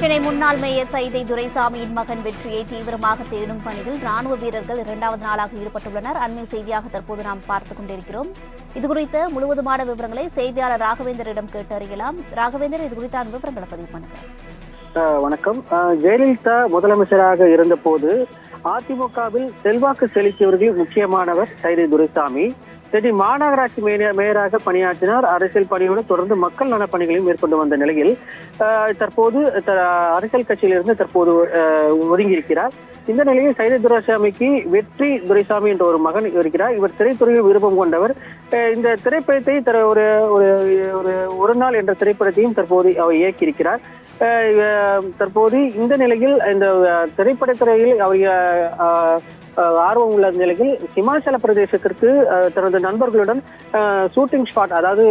சென்னை முன்னாள் மேயர் சைதை துரைசாமியின் மகன் வெற்றியை தீவிரமாக தேடும் பணியில் ராணுவ வீரர்கள் இரண்டாவது நாளாக ஈடுபட்டுள்ளனர். அண்மை செய்தியாக தற்போது நாம் பார்த்துக் கொண்டிருக்கிறோம். இதுகுறித்த முழுவதுமான விவரங்களை செய்தியாளர் ராகவேந்தரிடம் கேட்டு அறியலாம். ராகவேந்தர் இது குறித்தான விவரங்களை பதிவு பண்ணுங்க வணக்கம். ஜெயலலிதா முதலமைச்சராக இருந்தபோது அதிமுகவில் செல்வாக்கு செலுத்தியவர்களில் முக்கியமானவர் சைதை துரைசாமி. சென்னை மாநகராட்சி மேயராக பணியாற்றினார். அரசியல் பணியோடு தொடர்ந்து மக்கள் நல பணிகளையும் மேற்கொண்டு வந்த நிலையில் தற்போது த- அரசியல் கட்சியிலிருந்து தற்போது ஒதுங்கியிருக்கிறார். இந்த நிலையில் சைதை துரைசாமிக்கு வெற்றி துரைசாமி என்ற ஒரு மகன் இருக்கிறார். இவர் திரைத்துறையில் விருப்பம் கொண்டவர். இந்த திரைப்படத்தை தர ஒரு ஒரு ஒரு ஒரு நாள் என்ற திரைப்படத்தையும் தற்போது அவர் இயக்கியிருக்கிறார். தற்போது இந்த நிலையில் இந்த அஹ், திரைப்படத்துறையில் அவர் ஆர்வம் உள்ள நிலையில் இமாச்சல பிரதேசத்திற்கு அஹ், தனது நண்பர்களுடன் ஷூட்டிங் ஸ்பாட் அதாவது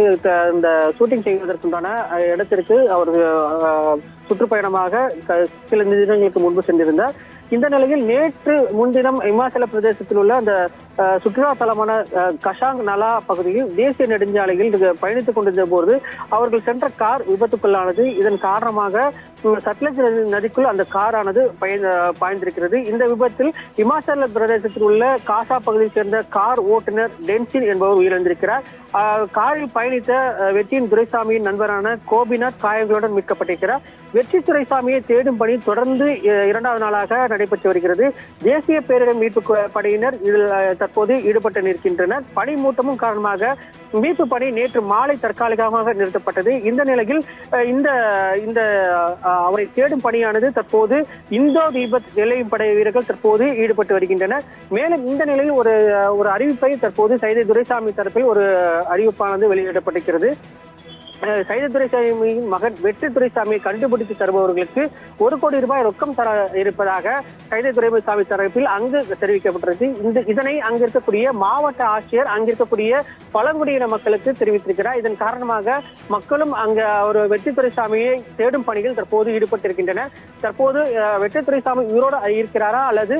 இந்த ஷூட்டிங் செய்வதற்குண்டான இடத்திற்கு அவர் சுற்றுப்பயணமாக சில நிமிடங்களுக்கு முன்பு சென்றிருந்தார். இந்த நிலையில் நேற்று முன்தினம் இமாச்சல பிரதேசத்தில் உள்ள அந்த சுற்றுலா தலமான கஷாங் நலா பகுதியில் தேசிய நெடுஞ்சாலையில் இது பயணித்துக் கொண்டிருந்த போது அவர்கள் சென்ற கார் விபத்துக்குள்ளானது. இதன் காரணமாக சட்லஜ் நதி- நதிக்குள் அந்த காரானது பாய்ந்திருக்கிறது. இந்த விபத்தில் இமாச்சல பிரதேசத்தில் உள்ள காசா பகுதியைச் சேர்ந்த கார் ஓட்டுநர் டென்சின் என்பவர் உயிரிழந்திருக்கிறார். காரில் பயணித்த வெற்றியின் துரைசாமியின் நண்பரான கோபிநாத் காயங்களுடன் மீட்கப்பட்டிருக்கிறார். வெற்றி துரைசாமியை தேடும் பணி தொடர்ந்து இரண்டாவது நாளாக நடைபெற்று வருகிறது தேசிய பேரிடர் மீட்பு படையினர் இதில் தற்போது ஈடுபட்டு நிற்கின்றனர். பனி மூட்டமும் காரணமாக மீட்பு பணி நேற்று மாலை தற்காலிகமாக நிறுத்தப்பட்டது. இந்த நிலையில் இந்த இந்த அவரை தேடும் பணியானது தற்போது இந்தோ தீபத் நிலையும் படை வீரர்கள் தற்போது ஈடுபட்டு வருகின்றனர். மேலும் இந்த நிலையில் ஒரு ஒரு அறிவிப்பை தற்போது சைதை துரைசாமி தரப்பில் ஒரு அறிவிப்பானது வெளியிடப்பட்டிருக்கிறது. சைத துரைசாமியின் மகன் வெற்றி துரைசாமியை கண்டுபிடித்து தருபவர்களுக்கு ஒரு கோடி ரூபாய் ரொக்கம் தர இருப்பதாக சைத துரைசாமி தரப்பில் அங்கு தெரிவிக்கப்பட்டிருக்கு. இந்த இதனை அங்கு இருக்கக்கூடிய மாவட்ட ஆட்சியர் அங்கிருக்கக்கூடிய பழங்குடியின மக்களுக்கு தெரிவித்திருக்கிறார். இதன் காரணமாக மக்களும் அங்கு ஒரு வெற்றி துரைசாமியை தேடும் பணிகள் தற்போது ஈடுபட்டிருக்கின்றன. தற்போது வெற்றி துரைசாமி உயிரோடு இருக்கிறாரா அல்லது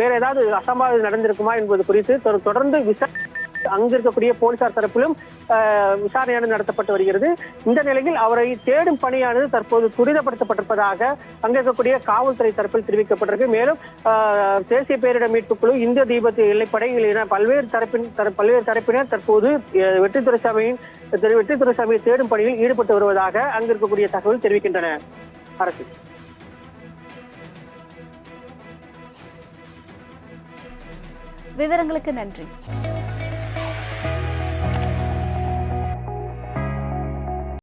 வேற ஏதாவது அசம்பாவிதம் நடந்திருக்குமா என்பது குறித்து தொடர்ந்து விசாரணை அங்கு இருக்கக்கூடிய போலீசார் தரப்பிலும் விசாரணையானது நடத்தப்பட்டு வருகிறது. இந்த நிலையில் அவரை தேடும் பணியானது தற்போது துரிதப்படுத்தப்பட்டிருப்பதாக அங்க இருக்கக்கூடிய காவல்துறை தரப்பில் தெரிவிக்கப்பட்டிருக்கு. மேலும் தேசிய பேரிடர் மீட்பு குழு இந்திய தீபத்து எல்லைப்படை என பல்வேறு தரப்பின் தர- பல்வேறு தரப்பினர் தற்போது வெற்றி துரைசாமியின் வெற்றி துரைசாமியை தேடும் பணியில் ஈடுபட்டு வருவதாக அங்கு இருக்கக்கூடிய தகவல் தெரிவிக்கின்றன. அரசு. விவரங்களுக்கு நன்றி.